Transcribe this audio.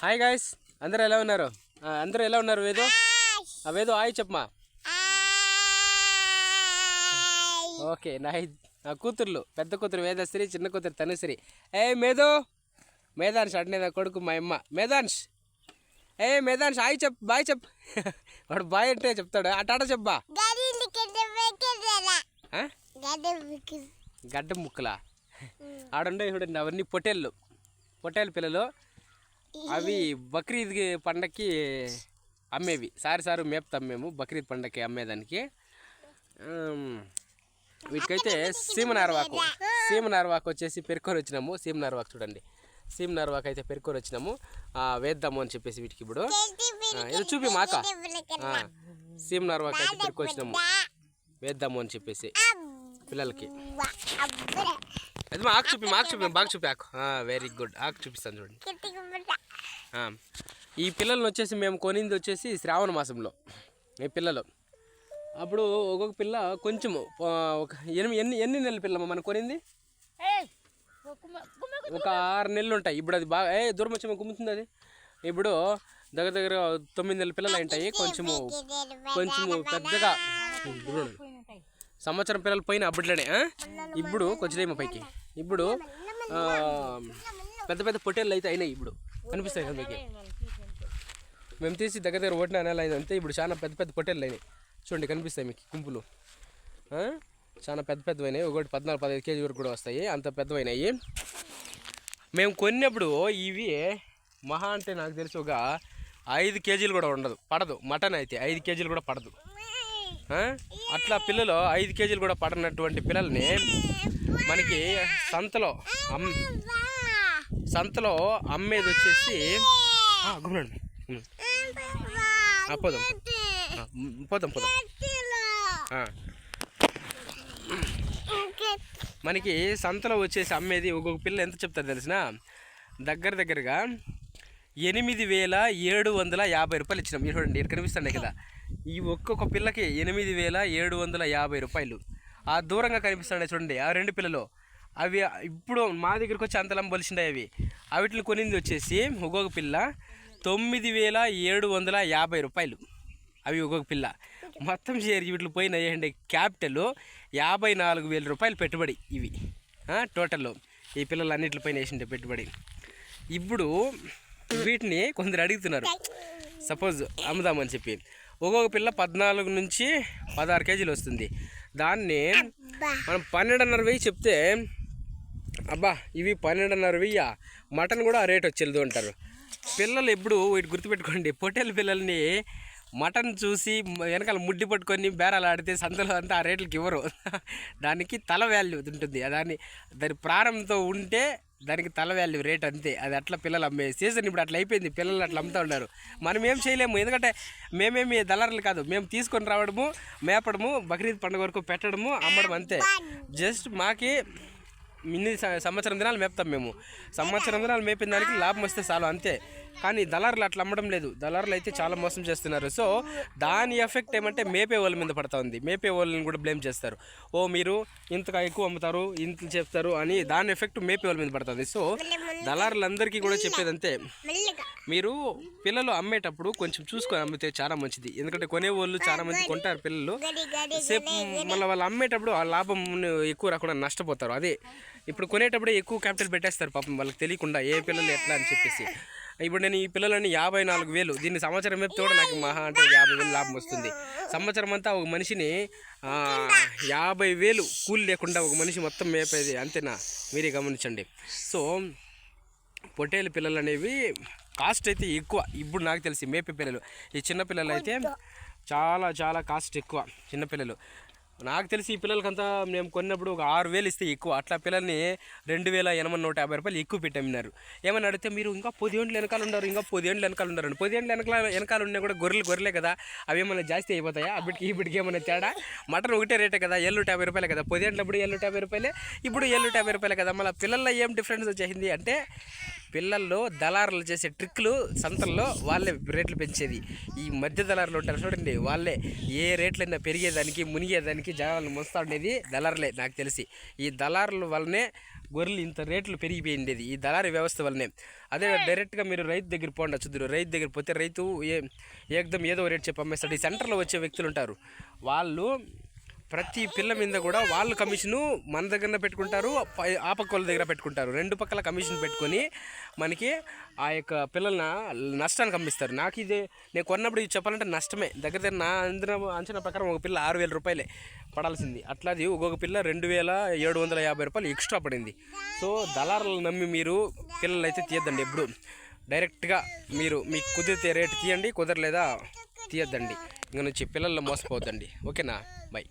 Hi guys. అందరూ ఎలా ఉన్నారు? అందరూ ఎలా ఉన్నారు వేదు? వేదు హాయ్ చెప్పమా ఓకే నా నా కూతుర్లు పెద్ద కూతురు వేదశ్రీ చిన్న కూతురు తనుశ్రీ. ఏ మేధు? మేధాన్ష్ అడ్నే నా కొడుకు మా అమ్మ. మేధాన్ష్. ఏ మేధాన్ష్ హాయ్ చెప్ బాయ్ చెప్. వాడు బాయ్ అంటే చెప్తాడు. అటాట చెప్పా? గడ్డ ముక్కలా? ఆడుండే చూడండి అవన్నీ పొటేళ్ళు పొటేలు పిల్లలు. అవి బక్రీద్ పండక్కి అమ్మేవి. సారి సారు మేపుతాం మేము. బక్రీద్ పండక్కి అమ్మేదానికి. వీటికైతే సీమనార్వాకు సీమనార్వాకు వచ్చేసి పెరుకొని వచ్చినాము. సీమనార్వాకు చూడండి. సీమనార్వాకు అయితే పెరుకొని వచ్చినాము. వేద్దాము అని చెప్పేసి వీటికి ఇప్పుడు. ఇది చూపి మాక. సీమనార్వాకు అయితే పెరుకొని వచ్చినాము. వేద్దాము అని చెప్పేసి పిల్లలకి. అది మా ఆకు చూపి మాకు చూపి బాగా చూపి ఆకు. వెరీ గుడ్ ఆకు చూపిస్తాను చూడండి. ఈ పిల్లల్ని వచ్చేసి మేము కొనింది వచ్చేసి శ్రావణ మాసంలో ఈ పిల్లలు. అప్పుడు ఒక్కొక్క పిల్ల కొంచెము ఆ, ఒక ఎనిమిది ఎన్ని ఎన్ని నెలల పిల్లమ్మ మనం కొనింది? ఒక ఆరు నెలలు ఉంటాయి. ఇప్పుడు అది బాగా ఏ దూరం వచ్చి గుమ్ముతుంది అది. ఇప్పుడు దగ్గర దగ్గర తొమ్మిది నెలల పిల్లలు ఉంటాయి. కొంచెము కొంచెము పెద్దగా. సంవత్సరం పిల్లలు పోయిన అప్పట్లోనే? ఇప్పుడు కొంచెం ఏమో పైకి. ఇప్పుడు పెద్ద పెద్ద పొట్టేళ్ళు అయితే అయినాయి ఇప్పుడు. కనిపిస్తాయి కదా మీకు? మేము తీసి దగ్గర దగ్గర ఓటిన నెల అంతే. ఇప్పుడు చాలా పెద్ద పెద్ద పొట్టేళ్ళు అయినాయి. చూడండి కనిపిస్తాయి మీకు గుంపులు? చాలా పెద్ద పెద్దవైనాయి. ఒకటి పద్నాలుగు పదహైదు కేజీ వరకు కూడా వస్తాయి. అంత పెద్దవైనాయి. మేము కొన్నప్పుడు ఇవి మహా అంటే నాకు తెలిసి ఒక ఐదు కేజీలు కూడా ఉండదు. పడదు. మటన్ అయితే ఐదు కేజీలు కూడా పడదు? అట్లా పిల్లలు ఐదు కేజీలు కూడా పడనటువంటి పిల్లల్ని మనకి సంతలో అమ్ సంతలో అమ్మేది వచ్చేసి పోదాం. పోదాం పోదాం. మనకి సంతలో వచ్చేసి అమ్మేది ఒక్కొక్క పిల్ల ఎంత చెప్తారు తెలిసిన? దగ్గర దగ్గరగా ఎనిమిది వేల ఏడు వందల యాభై రూపాయలు ఇచ్చినాం. చూడండి ఇక్కడ కనిపిస్తున్నాయి కదా. ఈ ఒక్కొక్క పిల్లకి ఎనిమిది వేల ఏడు వందల యాభై రూపాయలు. ఆ దూరంగా కనిపిస్తున్నాయి చూడండి ఆ రెండు పిల్లలు. అవి ఇప్పుడు మా దగ్గరికి వచ్చి అంతలం బలిసిండాయి అవి. అవిటిని కొనింది వచ్చేసి ఒక్కొక్క పిల్ల తొమ్మిది వేల ఏడు వందల యాభై రూపాయలు. అవి ఒక్కొక్క పిల్ల. మొత్తం చేరి వీటిలో పోయిన ఏంటంటే క్యాపిటల్ యాభై నాలుగు వేల రూపాయలు పెట్టుబడి ఇవి. ఆ, టోటల్. ఈ పిల్లలు అన్నిటిపైన వేసిండే పెట్టుబడి. ఇప్పుడు వీటిని కొందరు అడుగుతున్నారు. సపోజ్ అమ్ముదామని చెప్పి. ఒక్కొక్క పిల్ల పద్నాలుగు నుంచి పదహారు కేజీలు వస్తుంది. దాన్ని మనం పన్నెండున్నర వెయ్యి చెప్తే అబ్బా ఇవి పన్నెండున్నర వెయ్య. మటన్ కూడా ఆ రేట్ వచ్చేది అంటారు. పిల్లలు ఎప్పుడు వీటి గుర్తుపెట్టుకోండి పొట్టేల పిల్లల్ని మటన్ చూసి వెనకాల ముడ్డి పట్టుకొని బేరాలు ఆడితే సంతలో అంతా ఆ రేట్లకి ఇవ్వరు. దానికి తల వాల్యూ ఉంటుంది. దాన్ని దాని ప్రారంభంతో ఉంటే దానికి తల వాల్యూ రేట్ అంతే. అది అట్లా పిల్లలు అమ్మే సీజన్ ఇప్పుడు అట్లా అయిపోయింది. పిల్లలు అట్లా అమ్ముతూ ఉన్నారు. మనం ఏం చేయలేము. ఎందుకంటే మేమేమి దళారులు కాదు. మేము తీసుకొని రావడము మేపడము బక్రీద్ పండుగ వరకు పెట్టడము అమ్మడం అంతే. జస్ట్ మాకి ఇన్ని సంవత్సరం దినాలు మేపుతాం మేము. సంవత్సరం దినాలు మేపిన దానికి లాభం వస్తే చాలు అంతే. కానీ దళారులు అట్లా అమ్మడం లేదు. దళారులు అయితే చాలా మోసం చేస్తున్నారు. సో దాని ఎఫెక్ట్ ఏమంటే మేపే వాళ్ళ మీద పడతా ఉంది. మేపే వాళ్ళని కూడా బ్లేమ్ చేస్తారు. ఓ మీరు ఇంతగా ఎక్కువ అమ్ముతారు ఇంత చెప్తారు అని దాని ఎఫెక్ట్ మేపే వాళ్ళ మీద పడుతుంది సో దళారులందరికీ కూడా చెప్పేది అంతే మీరు పిల్లలు అమ్మేటప్పుడు కొంచెం చూసుకొని అమ్మితే చాలా మంచిది. ఎందుకంటే కొనేవాళ్ళు చాలా మంది కొంటారు పిల్లలు. సేపు మళ్ళీ వాళ్ళు అమ్మేటప్పుడు ఆ లాభం ఎక్కువ రాకుండా నష్టపోతారు. అదే ఇప్పుడు కొనేటప్పుడే ఎక్కువ క్యాపిటల్ పెట్టేస్తారు పాపం వాళ్ళకి తెలియకుండా ఏ పిల్లలు ఎట్లా అని చెప్పేసి. ఇప్పుడు నేను ఈ పిల్లలని యాభై నాలుగు వేలు దీన్ని సంవత్సరం మేపితే కూడా నాకు మహా అంటే యాభై వేలు లాభం వస్తుంది. సంవత్సరం అంతా ఒక మనిషిని యాభై వేలు కూలి లేకుండా ఒక మనిషి మొత్తం మేపేది అంతేనా? మీరే గమనించండి. సో పొట్టేలు పిల్లలు అనేవి కాస్ట్ అయితే ఎక్కువ. ఇప్పుడు నాకు తెలిసి మేపే పిల్లలు. ఈ చిన్న పిల్లలు అయితే చాలా చాలా కాస్ట్ ఎక్కువ చిన్నపిల్లలు నాకు తెలిసి ఈ పిల్లలకంతా మేము కొన్నప్పుడు ఒక ఆరు వేలు ఇస్తే ఎక్కువ. అట్లా పిల్లల్ని రెండు వేల ఎనభై నూట యాభై రూపాయలు ఎక్కువ పెట్టి ఏమని అడిగితే మీరు ఇంకా పదిహేండ్ల వెనకాల ఉన్నారు ఇంకా పదిహేండ్ల వెనకాల ఉన్నారు పదిహేండ్ల వెనకాల వెనకాల ఉన్నా కూడా గొర్రెలు గొర్రెలే కదా. అవి ఏమైనా జాస్తి అయిపోతాయా? అప్పటికి ఇప్పటికి ఏమైనా తేడా? మటన్ ఒకటే రేటే కదా ఎల్లు యాభై రూపాయలే కదా. పదిహేండ్లప్పుడు ఎల్లు యాభై రూపాయలే ఇప్పుడు ఎల్లు యాభై రూపాయలే కదా. మళ్ళీ పిల్లల్లో ఏం డిఫరెన్స్ వచ్చేసింది అంటే పిల్లల్లో దళారులు చేసే ట్రిక్లు సంతల్లో వాళ్ళే రేట్లు పెంచేది. ఈ మధ్య దళారులు ఉంటారు చూడండి వాళ్ళే ఏ రేట్లైనా పెరిగేదానికి మునిగేదానికి చేయడానికి జనాలను మోస్తా ఉండేది దళారులే నాకు తెలిసి. ఈ దళారుల వల్లనే గొర్రెలు ఇంత రేట్లు పెరిగిపోయిండేది ఈ దళారీ వ్యవస్థ వల్లనే. అదే డైరెక్ట్గా మీరు రైతు దగ్గర పోండి చూద్దరు రైతు దగ్గర పోతే రైతు ఏ ఏకదం ఏదో రేట్ చెప్పి అమ్మేస్తాడు. ఈ సెంటర్లో వచ్చే వ్యక్తులు ఉంటారు. వాళ్ళు ప్రతి పిల్ల మీద కూడా వాళ్ళు కమిషను మన దగ్గర పెట్టుకుంటారు పై- ఆ పక్క వాళ్ళ దగ్గర పెట్టుకుంటారు. రెండు పక్కల కమిషన్ పెట్టుకొని మనకి ఆ యొక్క పిల్లల్ని నష్టానికి అమ్మిస్తారు. నాకు ఇది నేను కొన్నప్పుడు ఇది చెప్పాలంటే నష్టమే. దగ్గర దగ్గర నా అందిన అంచనా ప్రకారం ఒక పిల్ల ఆరు వేల రూపాయలే పడాల్సింది. అట్లాది ఒక్కొక్క పిల్ల రెండు వేల ఏడు వందల యాభై రూపాయలు ఎక్స్ట్రా పడింది. సో దళారులను నమ్మి మీరు పిల్లలు అయితే తీయద్దండి ఎప్పుడు. డైరెక్ట్గా మీరు మీకు కుదిరితే రేటు తీయండి కుదరలేదా తీయద్దండి. ఇంకా నుంచి పిల్లల్లో మోసపోవద్దండి. ఓకేనా? బై.